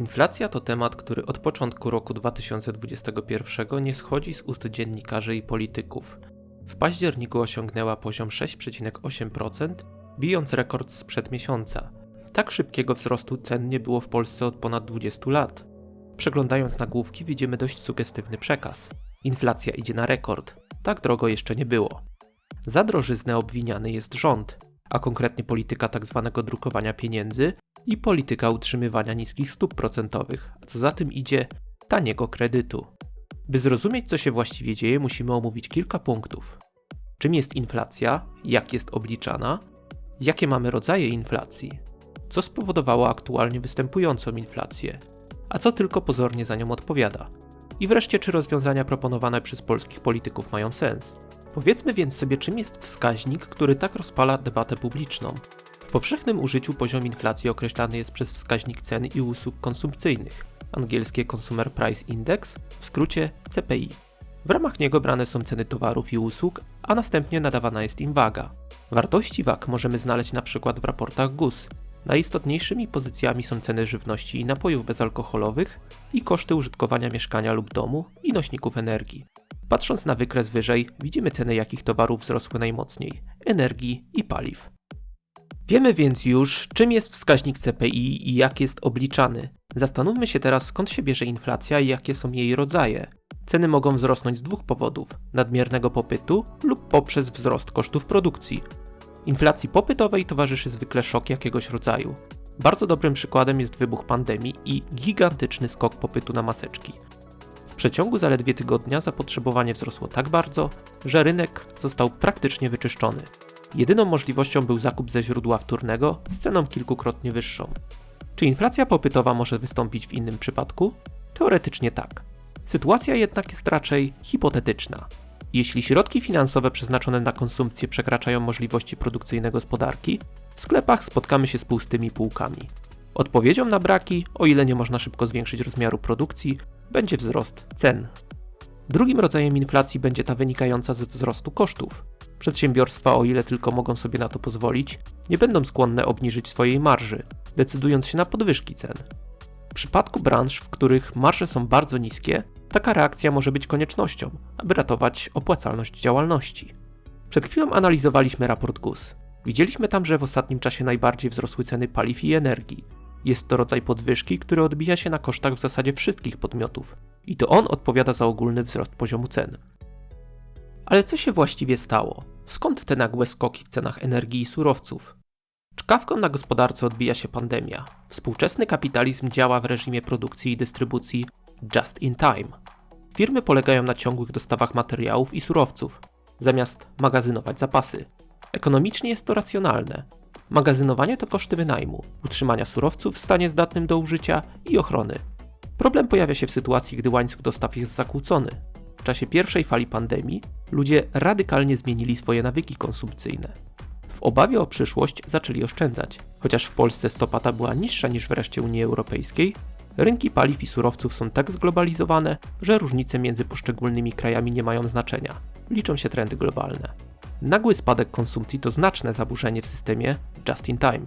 Inflacja to temat, który od początku roku 2021 nie schodzi z ust dziennikarzy i polityków. W październiku osiągnęła poziom 6,8%, bijąc rekord sprzed miesiąca. Tak szybkiego wzrostu cen nie było w Polsce od ponad 20 lat. Przeglądając nagłówki widzimy dość sugestywny przekaz. Inflacja idzie na rekord. Tak drogo jeszcze nie było. Za drożyznę obwiniany jest rząd, a konkretnie polityka tzw. drukowania pieniędzy i polityka utrzymywania niskich stóp procentowych, a co za tym idzie taniego kredytu. By zrozumieć, co się właściwie dzieje, musimy omówić kilka punktów. Czym jest inflacja, jak jest obliczana, jakie mamy rodzaje inflacji, co spowodowało aktualnie występującą inflację, a co tylko pozornie za nią odpowiada. I wreszcie, czy rozwiązania proponowane przez polskich polityków mają sens. Powiedzmy więc sobie, czym jest wskaźnik, który tak rozpala debatę publiczną. Powszechnym użyciu poziom inflacji określany jest przez wskaźnik cen i usług konsumpcyjnych, angielskie Consumer Price Index, w skrócie CPI. W ramach niego brane są ceny towarów i usług, a następnie nadawana jest im waga. Wartości wag możemy znaleźć na przykład w raportach GUS. Najistotniejszymi pozycjami są ceny żywności i napojów bezalkoholowych i koszty użytkowania mieszkania lub domu i nośników energii. Patrząc na wykres wyżej, widzimy ceny jakich towarów wzrosły najmocniej energii i paliw. Wiemy więc już, czym jest wskaźnik CPI i jak jest obliczany. Zastanówmy się teraz, skąd się bierze inflacja i jakie są jej rodzaje. Ceny mogą wzrosnąć z dwóch powodów: nadmiernego popytu lub poprzez wzrost kosztów produkcji. Inflacji popytowej towarzyszy zwykle szok jakiegoś rodzaju. Bardzo dobrym przykładem jest wybuch pandemii i gigantyczny skok popytu na maseczki. W przeciągu zaledwie tygodnia zapotrzebowanie wzrosło tak bardzo, że rynek został praktycznie wyczyszczony. Jedyną możliwością był zakup ze źródła wtórnego z ceną kilkukrotnie wyższą. Czy inflacja popytowa może wystąpić w innym przypadku? Teoretycznie tak. Sytuacja jednak jest raczej hipotetyczna. Jeśli środki finansowe przeznaczone na konsumpcję przekraczają możliwości produkcyjne gospodarki, w sklepach spotkamy się z pustymi półkami. Odpowiedzią na braki, o ile nie można szybko zwiększyć rozmiaru produkcji, będzie wzrost cen. Drugim rodzajem inflacji będzie ta wynikająca z wzrostu kosztów. Przedsiębiorstwa, o ile tylko mogą sobie na to pozwolić, nie będą skłonne obniżyć swojej marży, decydując się na podwyżki cen. W przypadku branż, w których marże są bardzo niskie, taka reakcja może być koniecznością, aby ratować opłacalność działalności. Przed chwilą analizowaliśmy raport GUS. Widzieliśmy tam, że w ostatnim czasie najbardziej wzrosły ceny paliw i energii. Jest to rodzaj podwyżki, który odbija się na kosztach w zasadzie wszystkich podmiotów, i to on odpowiada za ogólny wzrost poziomu cen. Ale co się właściwie stało? Skąd te nagłe skoki w cenach energii i surowców? Czkawką na gospodarce odbija się pandemia. Współczesny kapitalizm działa w reżimie produkcji i dystrybucji just in time. Firmy polegają na ciągłych dostawach materiałów i surowców, zamiast magazynować zapasy. Ekonomicznie jest to racjonalne. Magazynowanie to koszty wynajmu, utrzymania surowców w stanie zdatnym do użycia i ochrony. Problem pojawia się w sytuacji, gdy łańcuch dostaw jest zakłócony. Czasie pierwszej fali pandemii ludzie radykalnie zmienili swoje nawyki konsumpcyjne. W obawie o przyszłość zaczęli oszczędzać. Chociaż w Polsce stopa ta była niższa niż w reszcie Unii Europejskiej, rynki paliw i surowców są tak zglobalizowane, że różnice między poszczególnymi krajami nie mają znaczenia. Liczą się trendy globalne. Nagły spadek konsumpcji to znaczne zaburzenie w systemie just in time.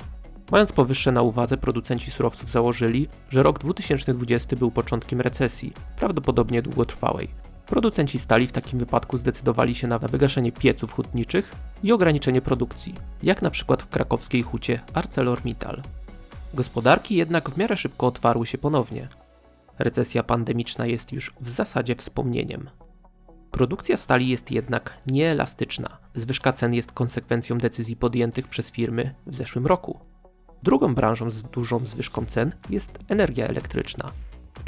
Mając powyższe na uwadze, producenci surowców założyli, że rok 2020 był początkiem recesji, prawdopodobnie długotrwałej. Producenci stali w takim wypadku zdecydowali się na wygaszenie pieców hutniczych i ograniczenie produkcji, jak na przykład w krakowskiej hucie ArcelorMittal. Gospodarki jednak w miarę szybko otwarły się ponownie. Recesja pandemiczna jest już w zasadzie wspomnieniem. Produkcja stali jest jednak nieelastyczna. Zwyżka cen jest konsekwencją decyzji podjętych przez firmy w zeszłym roku. Drugą branżą z dużą zwyżką cen jest energia elektryczna.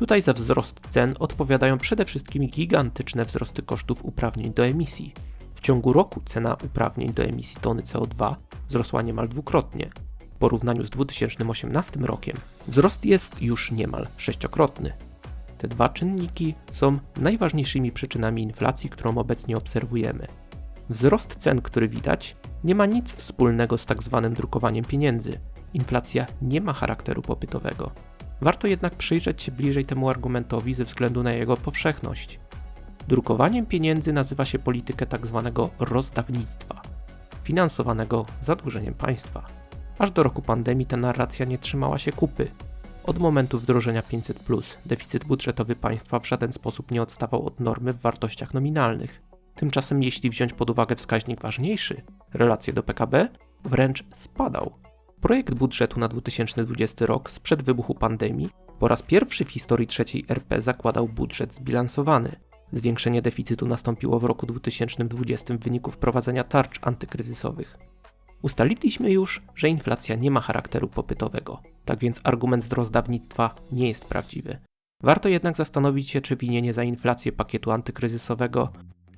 Tutaj za wzrost cen odpowiadają przede wszystkim gigantyczne wzrosty kosztów uprawnień do emisji. W ciągu roku cena uprawnień do emisji tony CO2 wzrosła niemal dwukrotnie. W porównaniu z 2018 rokiem wzrost jest już niemal sześciokrotny. Te dwa czynniki są najważniejszymi przyczynami inflacji, którą obecnie obserwujemy. Wzrost cen, który widać, nie ma nic wspólnego z tak zwanym drukowaniem pieniędzy. Inflacja nie ma charakteru popytowego. Warto jednak przyjrzeć się bliżej temu argumentowi ze względu na jego powszechność. Drukowaniem pieniędzy nazywa się politykę tzw. Tak rozdawnictwa, finansowanego zadłużeniem państwa. Aż do roku pandemii ta narracja nie trzymała się kupy. Od momentu wdrożenia 500 deficyt budżetowy państwa w żaden sposób nie odstawał od normy w wartościach nominalnych. Tymczasem jeśli wziąć pod uwagę wskaźnik ważniejszy, relację do PKB, wręcz spadał. Projekt budżetu na 2020 rok sprzed wybuchu pandemii po raz pierwszy w historii trzeciej RP zakładał budżet zbilansowany. Zwiększenie deficytu nastąpiło w roku 2020 w wyniku wprowadzenia tarcz antykryzysowych. Ustaliliśmy już, że inflacja nie ma charakteru popytowego, tak więc argument z rozdawnictwa nie jest prawdziwy. Warto jednak zastanowić się, czy winienie za inflację pakietu antykryzysowego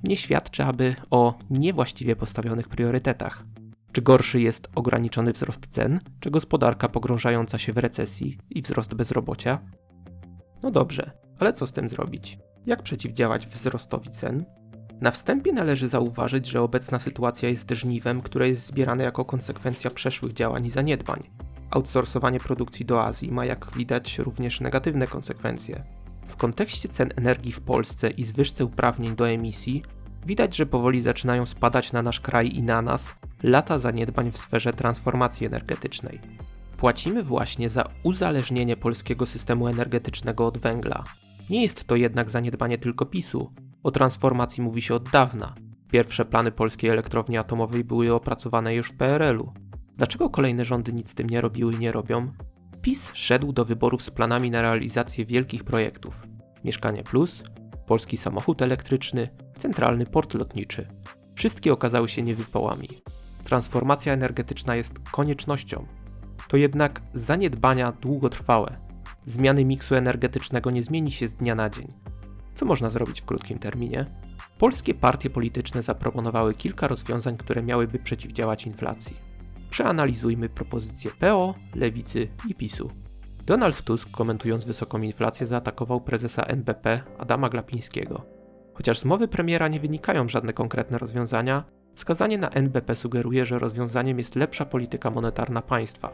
nie świadczy aby o niewłaściwie postawionych priorytetach. Czy gorszy jest ograniczony wzrost cen, czy gospodarka pogrążająca się w recesji i wzrost bezrobocia? No dobrze, ale co z tym zrobić? Jak przeciwdziałać wzrostowi cen? Na wstępie należy zauważyć, że obecna sytuacja jest żniwem, które jest zbierane jako konsekwencja przeszłych działań i zaniedbań. Outsourcowanie produkcji do Azji ma, jak widać, również negatywne konsekwencje. W kontekście cen energii w Polsce i zwyżce uprawnień do emisji, widać, że powoli zaczynają spadać na nasz kraj i na nas lata zaniedbań w sferze transformacji energetycznej. Płacimy właśnie za uzależnienie polskiego systemu energetycznego od węgla. Nie jest to jednak zaniedbanie tylko PiSu. O transformacji mówi się od dawna. Pierwsze plany polskiej elektrowni atomowej były opracowane już w PRL-u. Dlaczego kolejne rządy nic z tym nie robiły i nie robią? PiS szedł do wyborów z planami na realizację wielkich projektów. Mieszkanie Plus, polski samochód elektryczny, centralny port lotniczy. Wszystkie okazały się niewypałami. Transformacja energetyczna jest koniecznością. To jednak zaniedbania długotrwałe. Zmiany miksu energetycznego nie zmieni się z dnia na dzień. Co można zrobić w krótkim terminie? Polskie partie polityczne zaproponowały kilka rozwiązań, które miałyby przeciwdziałać inflacji. Przeanalizujmy propozycje PO, Lewicy i PiSu. Donald Tusk, komentując wysoką inflację, zaatakował prezesa NBP Adama Glapińskiego. Chociaż z mowy premiera nie wynikają żadne konkretne rozwiązania, wskazanie na NBP sugeruje, że rozwiązaniem jest lepsza polityka monetarna państwa,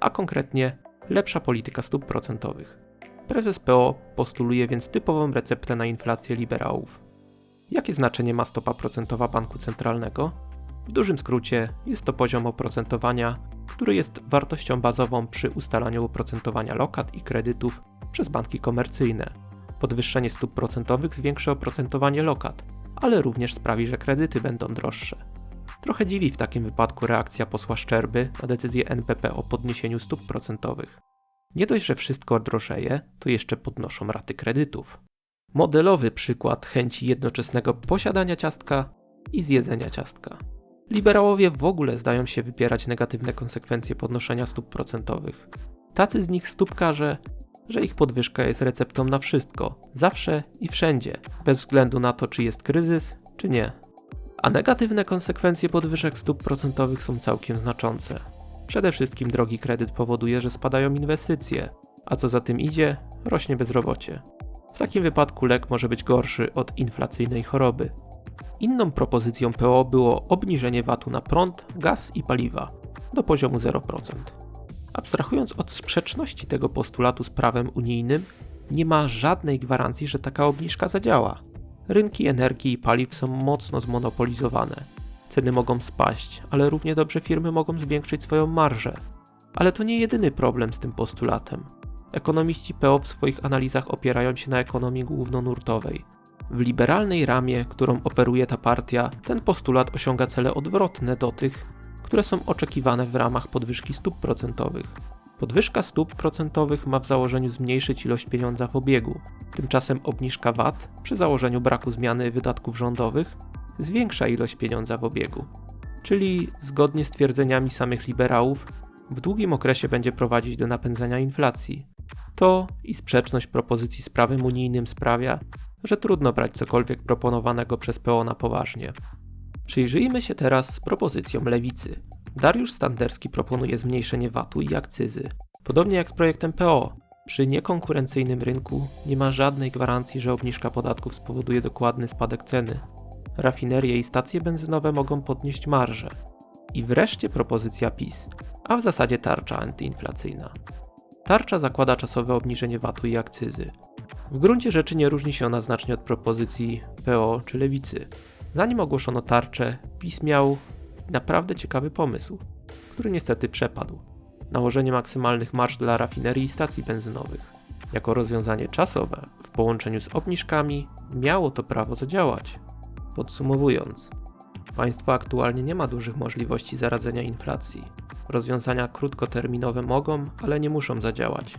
a konkretnie lepsza polityka stóp procentowych. Prezes PO postuluje więc typową receptę na inflację liberałów. Jakie znaczenie ma stopa procentowa banku centralnego? W dużym skrócie jest to poziom oprocentowania, który jest wartością bazową przy ustalaniu oprocentowania lokat i kredytów przez banki komercyjne. Podwyższenie stóp procentowych zwiększy oprocentowanie lokat, ale również sprawi, że kredyty będą droższe. Trochę dziwi w takim wypadku reakcja posła Szczerby na decyzję NBP o podniesieniu stóp procentowych. Nie dość, że wszystko drożeje, to jeszcze podnoszą raty kredytów. Modelowy przykład chęci jednoczesnego posiadania ciastka i zjedzenia ciastka. Liberałowie w ogóle zdają się wypierać negatywne konsekwencje podnoszenia stóp procentowych. Tacy z nich stópkarze, że ich podwyżka jest receptą na wszystko, zawsze i wszędzie, bez względu na to, czy jest kryzys, czy nie. A negatywne konsekwencje podwyżek stóp procentowych są całkiem znaczące. Przede wszystkim drogi kredyt powoduje, że spadają inwestycje, a co za tym idzie, rośnie bezrobocie. W takim wypadku lek może być gorszy od inflacyjnej choroby. Inną propozycją PO było obniżenie VAT-u na prąd, gaz i paliwa do poziomu 0%. Abstrahując od sprzeczności tego postulatu z prawem unijnym, nie ma żadnej gwarancji, że taka obniżka zadziała. Rynki energii i paliw są mocno zmonopolizowane. Ceny mogą spaść, ale równie dobrze firmy mogą zwiększyć swoją marżę. Ale to nie jedyny problem z tym postulatem. Ekonomiści PO w swoich analizach opierają się na ekonomii głównonurtowej. W liberalnej ramie, którą operuje ta partia, ten postulat osiąga cele odwrotne do tych, które są oczekiwane w ramach podwyżki stóp procentowych. Podwyżka stóp procentowych ma w założeniu zmniejszyć ilość pieniądza w obiegu, tymczasem obniżka VAT przy założeniu braku zmiany wydatków rządowych zwiększa ilość pieniądza w obiegu. Czyli zgodnie z twierdzeniami samych liberałów, w długim okresie będzie prowadzić do napędzania inflacji. To i sprzeczność propozycji z prawem unijnym sprawia, że trudno brać cokolwiek proponowanego przez PO na poważnie. Przyjrzyjmy się teraz propozycjom lewicy. Dariusz Standerski proponuje zmniejszenie VAT-u i akcyzy. Podobnie jak z projektem PO, przy niekonkurencyjnym rynku nie ma żadnej gwarancji, że obniżka podatków spowoduje dokładny spadek ceny. Rafinerie i stacje benzynowe mogą podnieść marże. I wreszcie propozycja PiS, a w zasadzie tarcza antyinflacyjna. Tarcza zakłada czasowe obniżenie VAT-u i akcyzy. W gruncie rzeczy nie różni się ona znacznie od propozycji PO czy lewicy. Zanim ogłoszono tarczę, PiS miał naprawdę ciekawy pomysł, który niestety przepadł. nałożenie maksymalnych marsz dla rafinerii i stacji benzynowych. Jako rozwiązanie czasowe, w połączeniu z obniżkami, miało to prawo zadziałać. Podsumowując, państwo aktualnie nie ma dużych możliwości zaradzenia inflacji. Rozwiązania krótkoterminowe mogą, ale nie muszą zadziałać.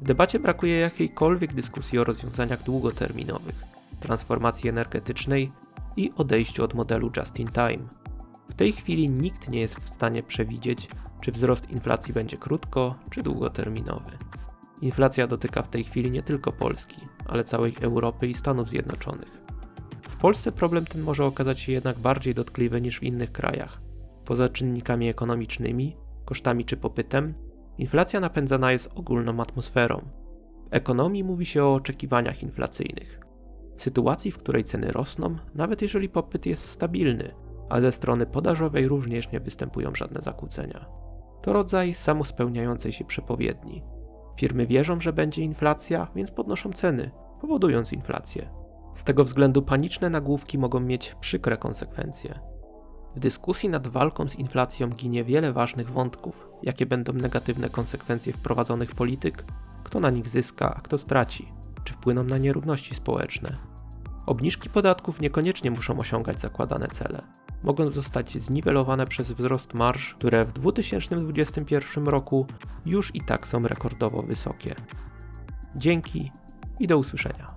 W debacie brakuje jakiejkolwiek dyskusji o rozwiązaniach długoterminowych, transformacji energetycznej i odejściu od modelu just in time. W tej chwili nikt nie jest w stanie przewidzieć, czy wzrost inflacji będzie krótko czy długoterminowy. Inflacja dotyka w tej chwili nie tylko Polski, ale całej Europy i Stanów Zjednoczonych. W Polsce problem ten może okazać się jednak bardziej dotkliwy niż w innych krajach. Poza czynnikami ekonomicznymi, kosztami czy popytem, inflacja napędzana jest ogólną atmosferą. W ekonomii mówi się o oczekiwaniach inflacyjnych. Sytuacji, w której ceny rosną, nawet jeżeli popyt jest stabilny, a ze strony podażowej również nie występują żadne zakłócenia. To rodzaj samospełniającej się przepowiedni. Firmy wierzą, że będzie inflacja, więc podnoszą ceny, powodując inflację. Z tego względu paniczne nagłówki mogą mieć przykre konsekwencje. W dyskusji nad walką z inflacją ginie wiele ważnych wątków, jakie będą negatywne konsekwencje wprowadzonych polityk, kto na nich zyska, a kto straci, czy wpłyną na nierówności społeczne. Obniżki podatków niekoniecznie muszą osiągać zakładane cele. Mogą zostać zniwelowane przez wzrost marż, które w 2021 roku już i tak są rekordowo wysokie. Dzięki i do usłyszenia.